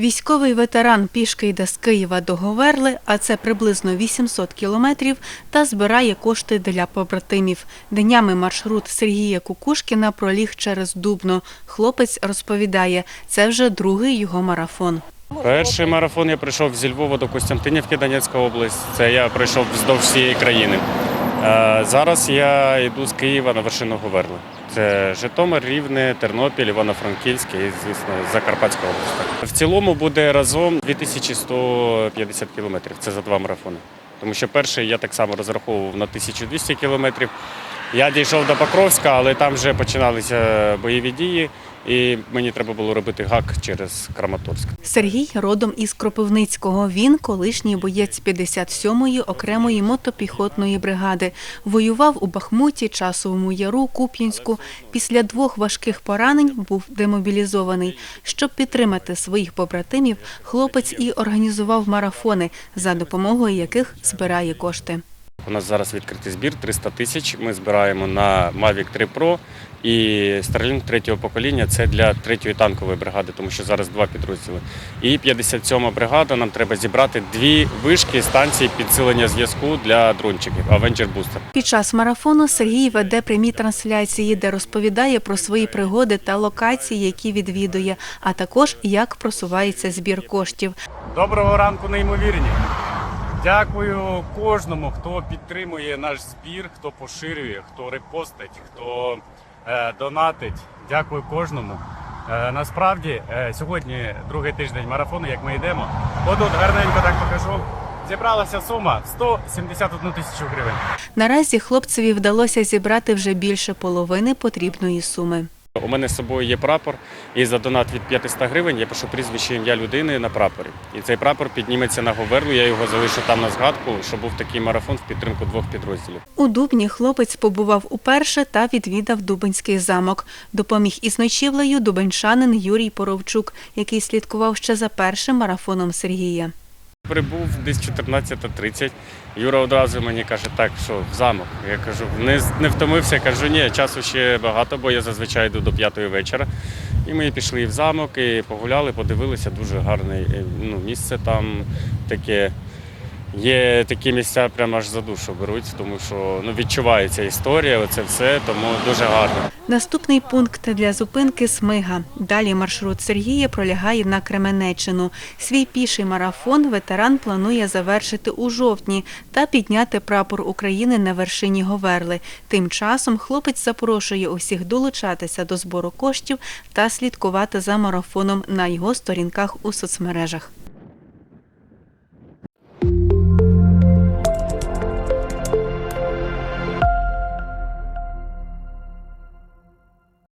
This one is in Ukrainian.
Військовий ветеран пішки йде з Києва до Говерли, а це приблизно 800 кілометрів, та збирає кошти для побратимів. Днями маршрут Сергія Кукушкіна проліг через Дубно. Хлопець розповідає, це вже другий його марафон. Перший марафон я прийшов зі Львова до Костянтинівки, Донецька область. Це я пройшов вздовж всієї країни. Е, Зараз я йду з Києва на вершину Говерли. Це Житомир, Рівне, Тернопіль, Івано-Франківськ і, звісно, Закарпатська область. В цілому буде разом 2150 кілометрів. Це за два марафони. Тому що перший я так само розраховував на 1200 кілометрів. Я дійшов до Покровська, але там вже починалися бойові дії, і мені треба було робити гак через Краматорськ. Сергій родом із Кропивницького. Він колишній боєць 57-ї окремої мотопіхотної бригади. Воював у Бахмуті, Часовому Яру, Куп'янську. Після двох важких поранень був демобілізований. Щоб підтримати своїх побратимів, хлопець і організував марафони, за допомогою яких збирає кошти. У нас зараз відкритий збір 300 тисяч. Ми збираємо на Mavic 3 Pro і Starlink третього покоління. Це для третьої танкової бригади, тому що зараз два підрозділи. І 57 бригада. Нам треба зібрати дві вишки станції підсилення зв'язку для дрончиків Avenger Booster. Під час марафону Сергій веде прямі трансляції, де розповідає про свої пригоди та локації, які відвідує, а також як просувається збір коштів. Доброго ранку, неймовірні. Дякую кожному, хто підтримує наш збір, хто поширює, хто репостить, хто е, донатить. Дякую кожному. Е, насправді, е, сьогодні другий тиждень марафону, як ми йдемо. Отут гарненько так покажу. Зібралася сума 171 тисячу гривень. Наразі хлопцеві вдалося зібрати вже більше половини потрібної суми. У мене з собою є прапор, і за донат від 500 гривень я пишу прізвище ім'я людини на прапорі. І цей прапор підніметься на Говерлу. Я його залишу там на згадку, що був такий марафон в підтримку двох підрозділів. У Дубні хлопець побував уперше та відвідав Дубинський замок. Допоміг із ночівлею дубенчанин Юрій Поровчук, який слідкував ще за першим марафоном Сергія. Прибув десь 14.30. Юра одразу мені каже, так, що в замок. Я кажу, не, не втомився, кажу, ні, часу ще багато, бо я зазвичай йду до п'ятої вечора. І ми пішли в замок і погуляли, подивилися, дуже гарне е, ну, місце там таке. Є такі місця, прямо аж за душу беруть, тому що ну, відчувається історія, оце все, тому дуже гарно. Наступний пункт для зупинки Смига. Далі маршрут Сергія пролягає на Кременеччину. Свій піший марафон ветеран планує завершити у жовтні та підняти прапор України на вершині Говерли. Тим часом хлопець запрошує усіх долучатися до збору коштів та слідкувати за марафоном на його сторінках у соцмережах.